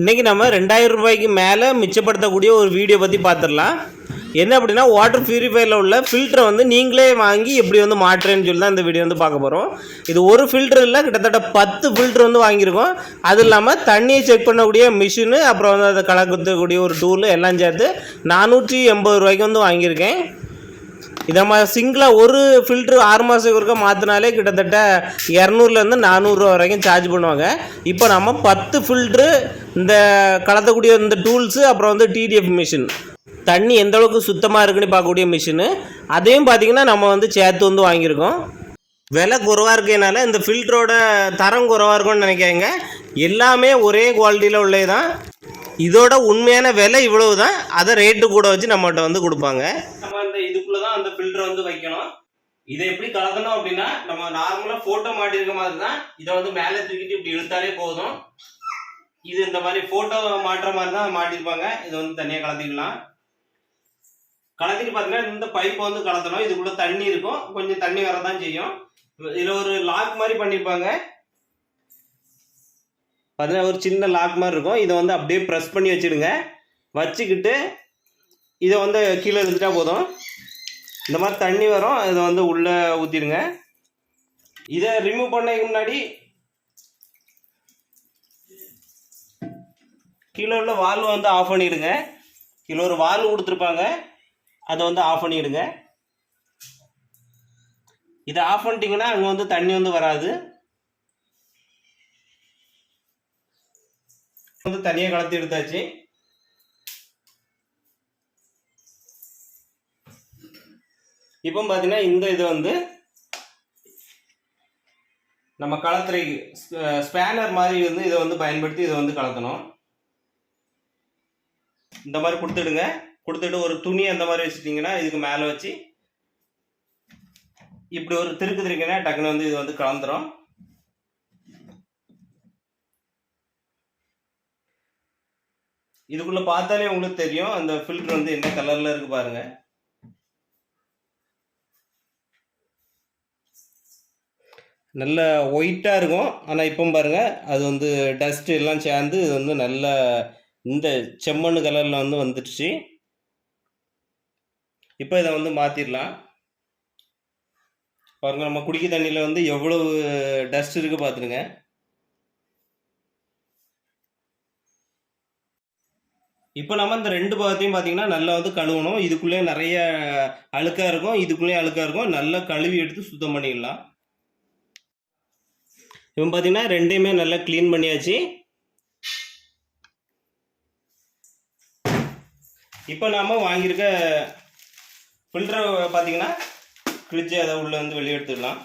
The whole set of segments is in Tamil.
இன்றைக்கி நம்ம ரெண்டாயிரம் ரூபாய்க்கு மேலே மிச்சப்படுத்தக்கூடிய ஒரு வீடியோ பற்றி பார்த்துடலாம் என்ன அப்படின்னா வாட்டர் ப்யூரிஃபையரில் உள்ள ஃபில்டரை வந்து நீங்களே வாங்கி எப்படி வந்து மாட்டுறேன்னு சொல்லி தான் இந்த வீடியோ வந்து பார்க்க போகிறோம் இது ஒரு ஃபில்டர் இல்லை கிட்டத்தட்ட பத்து ஃபில்டர் வந்து வாங்கியிருக்கோம். அது இல்லாமல் தண்ணியை செக் பண்ணக்கூடிய மிஷினு அப்புறம் வந்து அதை கலக்கக்கூடிய ஒரு டூலு எல்லாம் சேர்த்து நானூற்றி எண்பது ரூபாய்க்கு வந்து வாங்கியிருக்கேன். இதை மாதிரி சிங்கிளாக ஒரு ஃபில்ட்ரு ஆறு மாதத்துக்கு ஒருக்கா மாற்றினாலே கிட்டத்தட்ட இரநூறுலேருந்து நானூறுரூவா வரைக்கும் சார்ஜ் பண்ணுவாங்க. இப்போ நம்ம பத்து ஃபில்ட்ரு இந்த கலத்தக்கூடிய இந்த டூல்ஸு அப்புறம் வந்து டிடிஎஃப் மிஷின் தண்ணி எந்த அளவுக்கு சுத்தமாக இருக்குன்னு பார்க்கக்கூடிய மிஷினு அதையும் பார்த்தீங்கன்னா நம்ம வந்து சேர்த்து வந்து வாங்கியிருக்கோம். விலை குறைவாக இருக்கனால இந்த ஃபில்டரோட தரம் குறைவாக இருக்கும்னு நினைக்காங்க எல்லாமே ஒரே குவாலிட்டியில் உள்ளது தான் இதோட உண்மையான விலை இவ்வளவு தான் அதை ரேட்டு கூட வச்சு நம்மகிட்ட வந்து கொடுப்பாங்க நம்ம அந்த இதுக்குள்ள தான் அந்த ஃபில்டர் வந்து வைக்கணும் இதை எப்படி கலக்கணும் அப்படின்னா நம்ம நார்மலாக ஃபோட்டோ மாட்டிருக்க மாதிரி தான் இதை வந்து மேலே தூக்கிட்டு இப்படி இழுத்தாலே போதும். இது இந்த மாதிரி ஃபோட்டோ மாட்டுற மாதிரி தான் மாட்டிருப்பாங்க. இதை வந்து தனியாக கலத்திக்கலாம். கலத்திட்டு பார்த்தீங்கன்னா இந்த பைப்பை வந்து கலத்தணும். இதுக்குள்ள தண்ணி இருக்கும். கொஞ்சம் தண்ணி வரதான் செய்யும். இதில் ஒரு லாக் மாதிரி பண்ணியிருப்பாங்க பார்த்தீங்கன்னா ஒரு சின்ன லாக் மாதிரி இருக்கும். இதை வந்து அப்படியே ப்ரெஸ் பண்ணி வச்சிடுங்க. வச்சுக்கிட்டு இதை வந்து கீழே இருந்துட்டா போதும். இந்த மாதிரி தண்ணி வரும் இதை வந்து உள்ளே ஊற்றிடுங்க இதை ரிமூவ் பண்ணதுக்கு முன்னாடி கீழே உள்ள வால்வை வந்து ஆஃப் பண்ணிடுங்க. கீழே ஒரு வால்வு கொடுத்துருப்பாங்க. அதை வந்து ஆஃப் பண்ணிடுங்க. இதை ஆஃப் பண்ணிட்டீங்கன்னா அங்கே வந்து தண்ணி வந்து வராது. வந்து தனியாக கலத்தி எடுத்தாச்சு. இப்போ பார்த்தீங்கன்னா இந்த இது வந்து நம்ம களத்துறை ஸ்பேனர் மாதிரி வந்து இதை வந்து பயன்படுத்தி இதை வந்து கலத்தணும் இந்த மாதிரி கொடுத்துடுங்க. கொடுத்துட்டு ஒரு துணி அந்த மாதிரி வச்சுட்டிங்கன்னா இதுக்கு மேலே வச்சு இப்படி ஒரு திருக்கு திருக்கினா டக்குன்னு வந்து இது வந்து கலந்துரும். இதுக்குள்ளே பார்த்தாலே உங்களுக்கு தெரியும். அந்த ஃபில்டர் வந்து என்ன கலரில் இருக்குது பாருங்கள் நல்ல ஒயிட்டாக இருக்கும். ஆனால் இப்போ பாருங்கள் அது வந்து டஸ்ட் எல்லாம் சேர்ந்து இது வந்து நல்ல இந்த செம்மண் கலரில் வந்து வந்துடுச்சு. இப்போ இதை வந்து மாற்றிடலாம் பாருங்க நம்ம குடிக்க தண்ணியில் வந்து எவ்வளவு டஸ்ட் இருக்குது பார்த்துருங்க இப்போ நம்ம இந்த ரெண்டு பாகத்தையும் பார்த்தீங்கன்னா நல்லா வந்து கழுவணும். இதுக்குள்ளேயே நிறைய அழுக்காக இருக்கும். இதுக்குள்ளேயே அழுக்காக இருக்கும். நல்லா கழுவி எடுத்து சுத்தம் பண்ணிடலாம். இப்போ பார்த்தீங்கன்னா ரெண்டையுமே நல்லா க்ளீன் பண்ணியாச்சு. இப்போ நாம் வாங்கியிருக்க ஃபில்டரை பார்த்தீங்கன்னா கிழிச்சு அதை உள்ளே வந்து வெளியே எடுத்துடலாம்.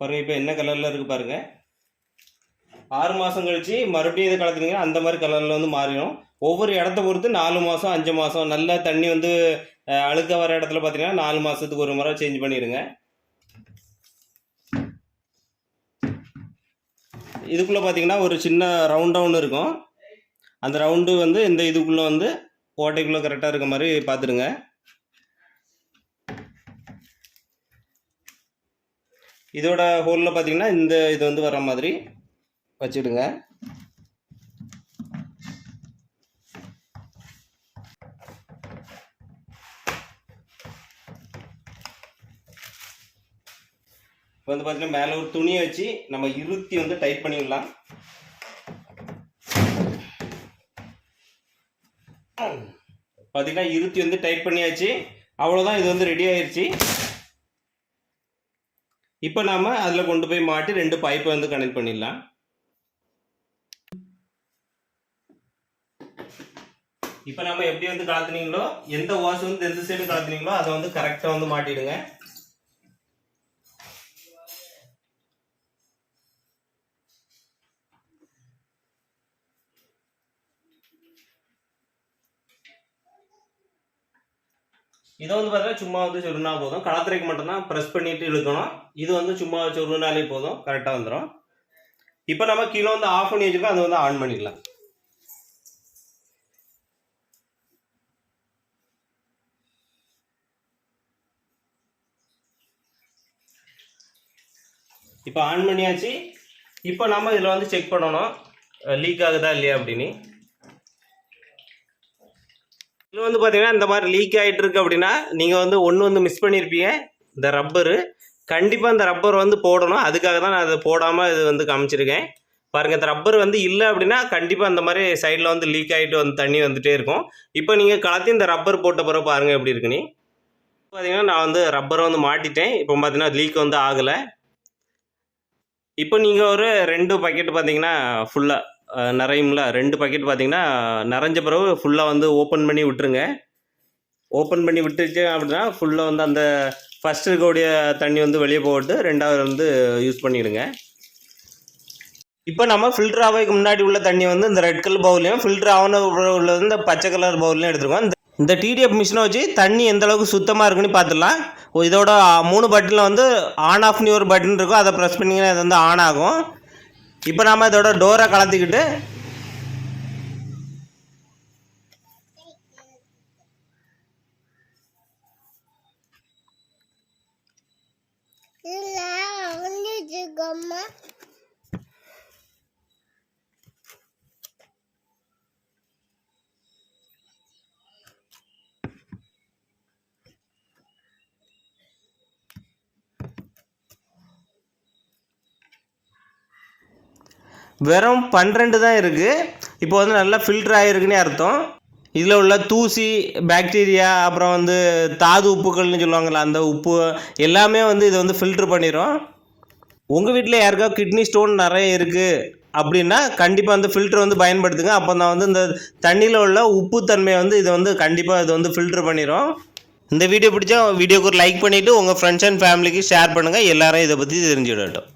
பாருங்கள் இப்போ என்ன கலரில் இருக்குது பாருங்கள் ஆறு மாதம் கழிச்சு மறுபடியும் இதை கலக்குறீங்கன்னா அந்த மாதிரி கலரில் வந்து மாறிடும். ஒவ்வொரு இடத்த பொறுத்து நாலு மாதம் அஞ்சு மாதம் நல்லா தண்ணி வந்து அழுக்க வர இடத்துல பார்த்தீங்கன்னா நாலு மாதத்துக்கு ஒரு முறை சேஞ்ச் பண்ணிடுங்க. இதுக்குள்ளே பார்த்தீங்கன்னா ஒரு சின்ன ரவுண்டாக ஒன்று இருக்கும். அந்த ரவுண்டு வந்து இந்த இதுக்குள்ளே வந்து ஓட்டைக்குள்ளே கரெக்டாக இருக்க மாதிரி பார்த்துடுங்க இதோட ஹோலில் பார்த்தீங்கன்னா இந்த இது வந்து வர மாதிரி வச்சுடுங்க. இப்போ வந்து பார்த்தீங்கன்னா மேலே ஒரு துணியை வச்சு நம்ம இருத்தி வந்து டைட் பண்ணிடலாம். பார்த்தீங்கன்னா இருத்தி வந்து டைட் பண்ணியாச்சு. அவ்வளோதான் இது வந்து ரெடி ஆயிருச்சு. இப்போ நாம அதில் கொண்டு போய் மாட்டி ரெண்டு பைப்பை வந்து கனெக்ட் பண்ணிடலாம். இப்போ நம்ம எப்படி வந்து கலத்துனீங்களோ எந்த வாஷ் வந்து எந்த சைடு கலத்துனீங்களோ அதை வந்து கரெக்டாக வந்து மாட்டிடுங்க. இதை வந்து பார்த்தீங்கன்னா சும்மா வந்து சொருனா போதும். களத்துறைக்கு மட்டும்தான் ப்ரெஸ் பண்ணிட்டு இழுக்கணும். இது வந்து சும்மா சொருனாலே போதும். கரெக்டாக வந்துடும் இப்போ நம்ம கீழே வந்து ஆஃப் பண்ணி வச்சிருக்கோம் அதை வந்து ஆன் பண்ணிடலாம் இப்போ ஆன் பண்ணியாச்சு. இப்போ நம்ம இதில் வந்து செக் பண்ணணும். லீக் ஆகுதா இல்லையா அப்படின்னு. இதில் வந்து பார்த்தீங்கன்னா இந்த மாதிரி லீக் ஆகிட்டு இருக்கு அப்படின்னா நீங்கள் வந்து ஒன்று வந்து மிஸ் பண்ணியிருப்பீங்க இந்த ரப்பரு கண்டிப்பாக இந்த ரப்பர் வந்து போடணும். அதுக்காக தான் நான் அதை போடாமல் இது வந்து காமிச்சிருக்கேன். பாருங்கள் இந்த ரப்பர் வந்து இல்லை அப்படின்னா கண்டிப்பாக அந்த மாதிரி சைடில் வந்து லீக் ஆகிட்டு வந்து தண்ணி வந்துகிட்டே இருக்கும். இப்போ நீங்கள் கலத்தி இந்த ரப்பர் போட்ட பிறகு பாருங்கள் எப்படி இருக்குன்னு பார்த்தீங்கன்னா நான் வந்து ரப்பரை வந்து மாட்டிட்டேன். இப்போ பார்த்தீங்கன்னா லீக் வந்து ஆகலை. இப்போ நீங்கள் ஒரு ரெண்டு பக்கெட்டு பார்த்தீங்கன்னா ஃபுல்லாக நிறையும்ல ரெண்டு பாக்கெட் பார்த்தீங்கன்னா நிறைஞ்ச பிறகு ஃபுல்லாக வந்து ஓப்பன் பண்ணி விட்டுருங்க. ஓப்பன் பண்ணி விட்டுருச்சு அப்படின்னா ஃபுல்லாக வந்து அந்த ஃபஸ்ட் இருக்கக்கூடிய தண்ணி வந்து வெளியே போட்டு ரெண்டாவது வந்து யூஸ் பண்ணிவிடுங்க இப்போ நம்ம ஃபில்டர் ஆகிறதுக்கு முன்னாடி உள்ள தண்ணி வந்து இந்த ரெட் கலர் பவுல்லையும் ஃபில்டர் ஆன உள்ள இந்த பச்சை கலர் பவுல்லையும் எடுத்துருக்கோம். இந்த இந்த டிடிஎஃப் மிஷினை வச்சு தண்ணி எந்த அளவுக்கு சுத்தமாக இருக்குன்னு பார்த்துடலாம் ஓ, இதோட மூணு பட்டனில் வந்து ஆன் ஆஃப்னு ஒரு பட்டன் இருக்கும். அதை ப்ரெஸ் பண்ணிங்கன்னா இது வந்து ஆன் ஆகும். இப்போ நாம இதோட டோரை கலந்துக்கிட்டு இல்ல வெறும் பன்னிரெண்டு தான் இருக்குது இப்போ வந்து நல்லா ஃபில்டர் ஆகிருக்குன்னே அர்த்தம். இதில் உள்ள தூசி பாக்டீரியா அப்புறம் வந்து தாது உப்புகள்னு சொல்லுவாங்கள்ல அந்த உப்பு எல்லாமே வந்து இதை வந்து ஃபில்ட்ரு பண்ணிடும் உங்கள் வீட்டில் யாருக்கா கிட்னி ஸ்டோன் நிறைய இருக்குது அப்படின்னா கண்டிப்பாக வந்து ஃபில்ட்ரு வந்து பயன்படுத்துங்க. அப்போ தான் வந்து இந்த தண்ணியில் உள்ள உப்பு தன்மையை வந்து இதை வந்து கண்டிப்பாக இதை வந்து ஃபில்ட்ரு பண்ணிடும் இந்த வீடியோ பிடிச்சா வீடியோக்கு ஒரு லைக் பண்ணிவிட்டு உங்கள் ஃப்ரெண்ட்ஸ் அண்ட் ஃபேமிலிக்கு ஷேர் பண்ணுங்கள் எல்லாரும் இதை பற்றி தெரிஞ்சுடட்டும்